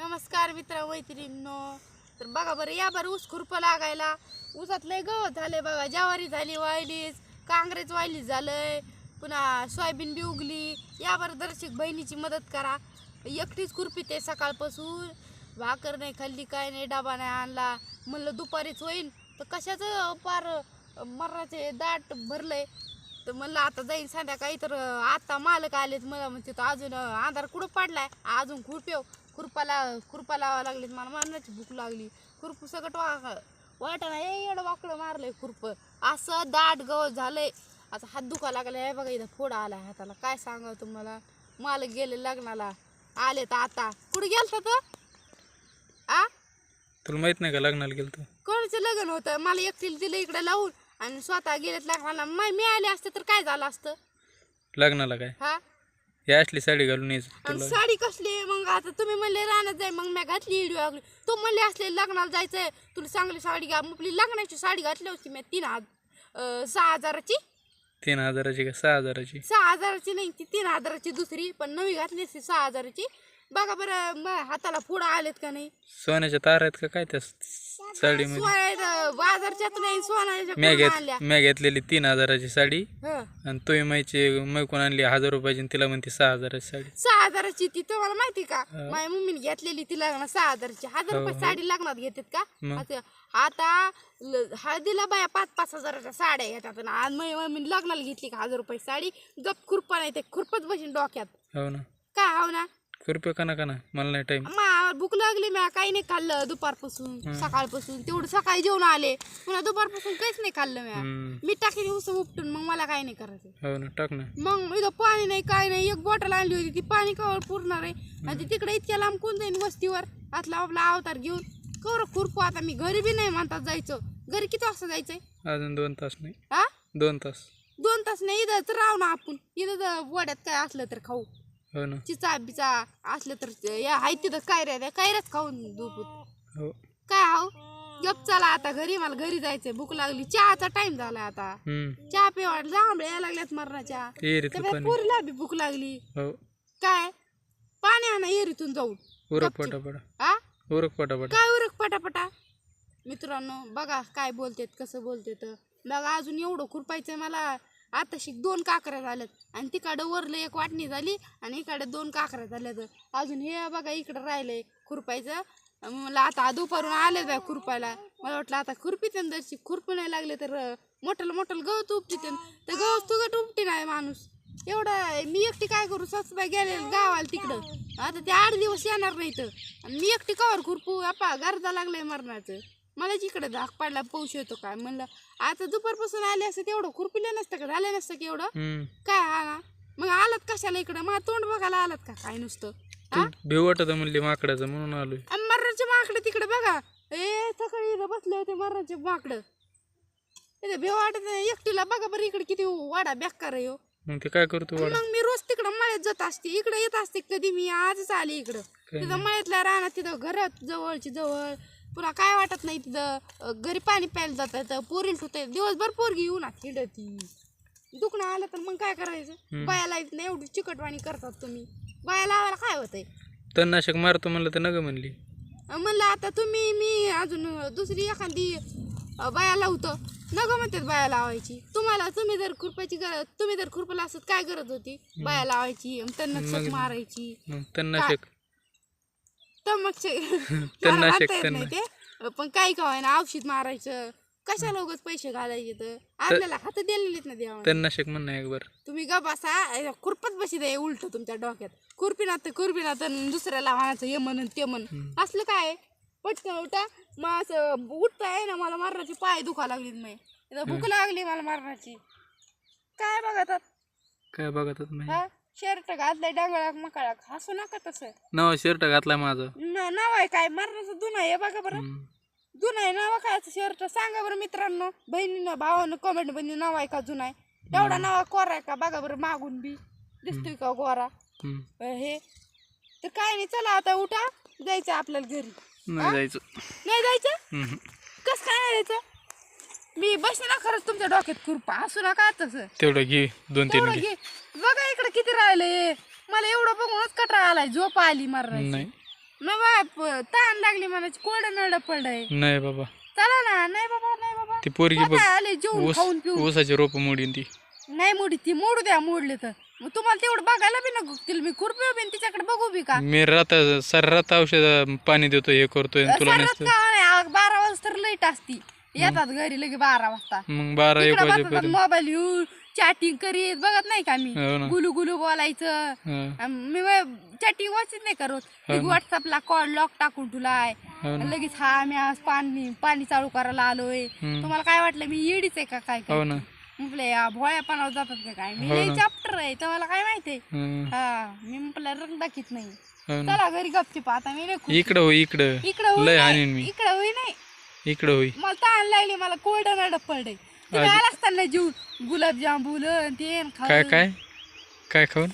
नमस्कार मित्र मैत्रिणींनो. तर बघा बरं या बरं ऊस खुरपं लागायला. ऊसात लय गवत झाले बघा. ज्वारी झाली वायलीच कांग्रेस वायलीच झालंय. पुन्हा सोयाबीन बी उगली. या बरं दर्शक बहिणीची मदत करा. एकटीच खुरपी ते सकाळपासून. भाकर नाही खाल्ली काय नाही डबा नाही आणला. म्हणलं दुपारीच होईन. तर कशाचं पार मरणाचे दाट भरलंय. तर म्हणलं आता जाईन संध्याकाळी. तर आता मालक आलेत. मला म्हणते तर अजून आधार कुठं पाडलाय? अजून खुरप्यो हो. खुरपाला खुरपा लावा लागलेत. मला मरणाची भूक लागली. खुरप सगळं वा वाटाणा ए एवढं वाकडं मारलंय खुरप. असं दाट गवत झालंय. आता हात दुखा लागलाय हे बघा इथं फोडा आलाय हाताला. काय सांगावं तुम्हाला? मालक गेले लग्नाला. आले तर आता. कुठे गेलता तो? आ? तुला माहीत नाही का लग्नाला गेलो तू कोणाचं लग्न होतं? मला एकटीला दिलं इकडे लावून. आणि स्वतः गेलेत लग्नाला. मा- मी आले असते तर काय झालं असतं? लग्नाला काय? हा? ही असली साडी घालून यायचं आणि तुला. साडी कसली? मग आता तुम्ही म्हणले राहण्यात जाय. मग मी घातली इडी वागली तू म्हणले असले लग्नाला जायचंय. तुला चांगली साडी घ्या मग आपली लग्नाची साडी घातली होती मी तीन हजार सहा हजाराची. तीन हजाराची का सहा हजाराची? सहा हजाराची नाही ती तीन हजाराची दुसरी पण नवी घातली असती सहा हजाराची. बघा बरं म- हाताला फोडा आलेत का नाही? सोन्याच्या तार आहेत का? काय त्या साडीमध्ये सोन्या बाजारच्यात नाही सोन्याच्या म्या आणल्या? म्या घेतलेली तीन हजाराची साडी हं. आणि तुम्ही माहिती मैकून आणली? हजार रुपयाची आणि तिला म्हणते सहा हजाराची साडी. सहा हजाराची ती तुम्हाला माहिती का? माझ्या मम्मीने घेतलेली ती लग्न सहा हजाराची. हजार रुपये साडी लग्नात घेतात का? मग? आता आता ल- हळदीला बाया पाच पाच हजाराच्या साड्या घेतात आणि आज माझ्या मम्मीने लग्नाला घेतली का हजार रुपये साडी? गप खुरपा नाही ते खुरपत बसून डोक्यात. हो ना. काय हो ना? कृपया का ना का ना? मला नाही टाईम मा भूक लागली मी काही नाही खाल्लं दुपारपासून सकाळपासून. तेवढं सकाळी जेवण आले. पुन्हा दुपारपासून काहीच नाही खाल्लं मी मी टाकीने उसं उपटून मग मला काही नाही करायचं. हो ना टाक ना. मग इथं पाणी नाही काय नाही. एक बॉटल आणली होती ती पाणी कवर पुरणार आहे. आणि तिकडे इतक्या लांब कोण जाईन वस्तीवर? आतला आपला अवतार घेऊन. कवर खुरपू आता मी. घरी बी नाही म्हणतात जायचं. घरी किती वाजता जायचंय? अजून दोन तास नाही. हा दोन तास. दोन तास नाही. इथं राहू ना आपण. इथं वड्यात काय असलं तर खाऊ. हो ना. चिचा बिचा असलं तर या हाय तिथं काय रे कायरच खाऊन दुपूत हो. काय हाव? गप चला आता घरी मला घरी जायचंय भूक लागली. चहाचा टाइम झाला आता. हम्म. चहा पिवाड जांभळे यायला लागल्यात मरणाच्या. ये रे तू त्या पाणी. पोरीला बी भूक लागली. हो. काय? पाणी आणा एरीतून जाऊन. उरक पटापटा. आ? उरक पटापटा. काय उरक पटापटा? मित्रांनो बघा काय बोलतेत कसं बोलतेत. बघा अजून एवढं खुरपायचंय मला. आता शिक दोन काकऱ्या झाल्यात. आणि तिकडं वरलं एक वाटणी झाली आणि इकडे दोन काकऱ्या झाल्यात. अजून हे बघा इकडं राहिलंय खुरपायचं. मला आता दुपारून आले बाय खुरपायला. मला वाटलं आता खुरपीते जरशी खुरपी नाही लागले तर मोठं मोठल गवत उपटीते तर गवत तुगट उपटी नाही माणूस. एवढं मी एकटी काय करू? सासूबाई गेले गावाला तिकडं. आता ते आठ दिवस येणार नाहीत. आणि मी एकटी कवर खुरपू? आपा गरजा लागलाय मरणाचं. मला इकडे धाक पडला पाऊस येतो काय म्हणलं आता दुपारपासून आले असते तेवढं खुरपिलं नसतं का? झालं नसतं की एवढं? हम्म. काय हा ना. मग आलात कशाला इकडं? मला तोंड बघायला आलात का? काय नुसतं? तू भेव वाटत म्हणली माकडाचं म्हणून आलोय. आणि मरणाचे माकडं तिकडे बघा. ए सकाळी इथं बसले होते मरणाचे माकडं. इथे भेव वाटत नाही एकटीला बघा बरं इकडे किती वाडा बेकार आहे हो. मग ते काय करतो वाडा? मग मी रोज तिकडं मळ्यात जात असते इकडे येत असते कधी मी आजच आले इकडं. तिथं मळ्यातल्या रानात तिथं घरात जवळची जवळ पुन्हा काय वाटत नाही तिथं? घरी पाणी प्यायला जातात पोरील ठुते दिवसभर पोरगी येऊ ना हिंडती. दुखणं आलं तर मग काय करायचं? बायाला येत नाही एवढी चिकटवाणी करतात तुम्ही. बाया लावायला काय होतंय? तणनाशक मारतो म्हणलं तर नग म्हणली. म्हणलं आता तुम्ही मी अजून दुसरी एखादी बाया लावतो. नग म्हणतात बाया लावायची. तुम्हाला तुम्ही जर खुरपायची गरज तुम्ही जर खुरपला असत काय गरज होती? बाया लावायची तणनाशक मारायची. तणनाशक तमक तणनाशक, नाही. ते पण काही काय ना औषध मारायचं. कशाला उगाच पैसे घालायचे तर आपल्याला हात दिलेलेत ना देवा तणनाशक म्हण ना एक बार तुम्ही ग बसा खुरपत बशी दे उलट तुमच्या डोक्यात. खुरपिना तर खुरपिना तर दुसऱ्याला म्हणायचं हे म्हणून ते म्हणून असलं काय पटकन उठा. मग असं उठताय ना मला मारण्याची पाय दुखा लागलीत मी. भूक लागली मला मारण्याची काय बघतात? काय बघत नाही हा? शर्ट घातलाय डांगळा मकाळा. हसू नका तसं. नवा शर्ट घातला माझा. न- नाव आहे काय? मरणाचं दुन आहे बघा बरं. हम्म. जुना आहे नाव काय शर्ट? सांगा बरं मित्रांनो. बहिणीनं भावानं कमेंटमध्ये नाव आहे का जुना आहे? एवढा नाव कोरा आहे का? बघा बरं मागून बी. दिसतोय का गोरा हम्म. अं, हे. तर काय नाही चला आता उठा. जायचं आपल्याला घरी. नाही जायचं. नाही जायचं? हम्म. कस काय नाही जायचं? मी बसले ना खरंच तुमच्या डोक्यात खुरपा. असू नका तसं. तेवढं घे दोन तीन तेवढं घे. किती राहिलंय मला एवढं बघूनच कटरा आलाय झोप आली मारणार नाही. न बा प- ताण लागली मनाची कोरड नळ पडलंय. नाही बाबा. चला ना नाही बाबा नाही बाबा. ती पोरगी बघ स्वतः आले जेवून ऊस खाऊन पिऊन? ऊसाची रोप मोडीन ती. नाही मोडी ती मोडू द्या मोडले तर. मग तुम्हाला तेवढं बघायला बी नको तिला मी खुरपी आणि तिच्याकडे बघू बी का? मी रात सर रात औषध पाणी देतो हे करतोय आणि तुला सरत नसतं का नाही आ, बारा वाजता तर लाइट असती. येतात घरी लगे बारा वाजता. मग बारा एक वाजेपर्यंत. मोबाईल घेऊन चॅटिंग करीत बघत नाही का मी? हो ना. गुलू गुलू बोलायचं अन मी चॅटिंग वाचित नाही करत. व्हॉट्सअपला कॉल लॉक टाकून ठेवलाय. हो ना. लगेच हा मी आज पाणी पाणी चालू करायला आलोय. हम्म. तुम्हाला काय वाटलं मी येडीच आहे का काय हो ना. म्हटलं या भोळ्यापणावर जातात का काय? मी लई. चॅप्टर आहे तुम्हाला काय माहितीये हं, हा मी म्हटलं रंग दाखीत नाही. हो ना. चला घरी गपची पाहता मी इकडं इकडं. इकडे होई लय नाही, हाणीन मी. इकडे होई नाही. इकडं होई. मला ताण लागली मला कोल्ड नड पडले तुम्ही आज- आला असताना जीव गुलाबजामुन ते काय काय? काय खाऊन?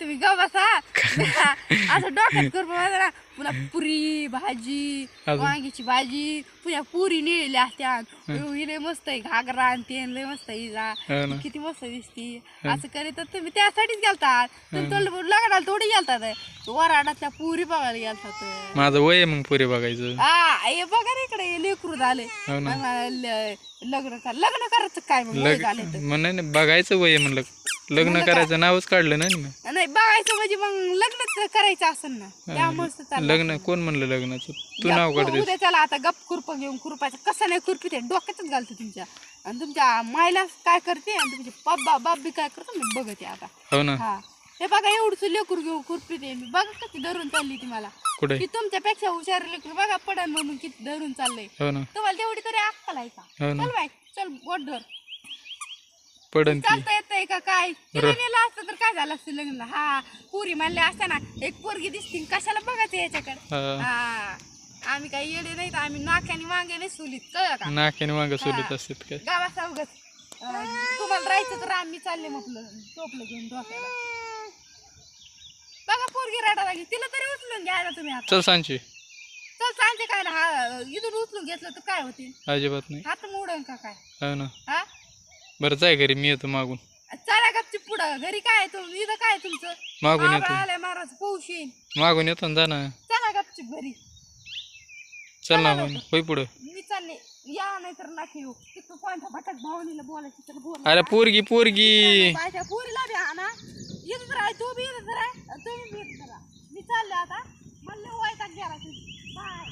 तुम्ही ग बसा. असं डोक्यात करून ना पुन्हा पुरी भाजी अजून? वांगीची भाजी पुन्हा पुरी नेलेल्या असत्या ही. लय मस्त आहे घागरा आणि ते लय मस्त आहे हिचा. हो ना. किती मस्त दिसती. असं करीत तर तुम्ही त्यासाठीच गेलतात. तुम्ही तो लग्नाला थोडी गेलतात. वराडातल्या पुरी बघायला गेलतात. माझं वय आहे मग पुरे बघायचं. हा हे बघा ना इकडे हे लेकरू झाले. हो ना. मला ल- लग्न कर लग्न करायचं काय मग? वय लग झाले तर. मग नाही नाही, बघायचं वय आहे म्हणलं. लग्न करायचं नावच काढलं ना मी नाही बघायचं म्हणजे मग लग्न करायचं असेल ना. त्यामुळेच तर चाललं लग्न कोण म्हणलं लग्नाचं? तू नाव गप- काढतेस उद्या त्याला आता गप खुरप घेऊन खुरपायचं. कसं नाही खुरपी ते डोक्यातच घालतो तुमच्या. आणि तुमच्या मायला काय करते आणि तुमचे बाबा बाबी काय करतो मी बघते आता. हो ना. हा. बघा एवढंच लेकूर घेऊन खुरपी ते. बघा कशी धरून चालली ती मला. कुठे? की तुमच्यापेक्षा हुशार लेकूर बघा पडन म्हणून किती धरून चाललंय. हो ना. तुम्हाला तेवढी तरी अक्कल आहे का? हो ना. चल बाय चल बोट धर. पडन ती. चालता येतंय का काय? तिला नेलं असतं तर काय झालं असतं लग्न हा पुरी म्हणले असत्या ना एक पोरगी दिसती कशाला बघायचं याच्याकडे? हा. हा आम्ही काही येडे नाहीत आम्ही नाक्याने वांगे नाही सुलीत कळलं का? नाक्याने माग सोलत असतात काय? गावात उगच तुम्हाला राहायचं तर आम्ही चालले म्हटलं टोपलं घेऊन डोक्याला. बघा पोरगी रडा लागली. तिला तरी उचलून घ्यायला तुम्ही आता. चल सांची. चल सांगते काय ना हा इथून उचलून घेतलं तर काय होतील? अजिबात नाही. हात मोडन का काय? हो ना. हा? बरं जाय घरी मी येतो मागून. चला गपची पुढं. घरी काय आहे तुम इथं काय आहे तुमचं? मागून येतो. आलाय महाराज पौशीन मागून येतो ना जा ना. चला गपची घरी. चल ना मग होय पुढं. मी चालले. या नाही तर नाकी येऊ. तिथं कोणत्या भटक भावनीला बोलायची तर बोला. अरे पोरगी पोरगी. माझ्या पुरीला बी आणा इथंच राह तू बी इथंच राह. तुम्ही बी इथंच राहा. मी चालले आता. मला वायताक गेला बाय.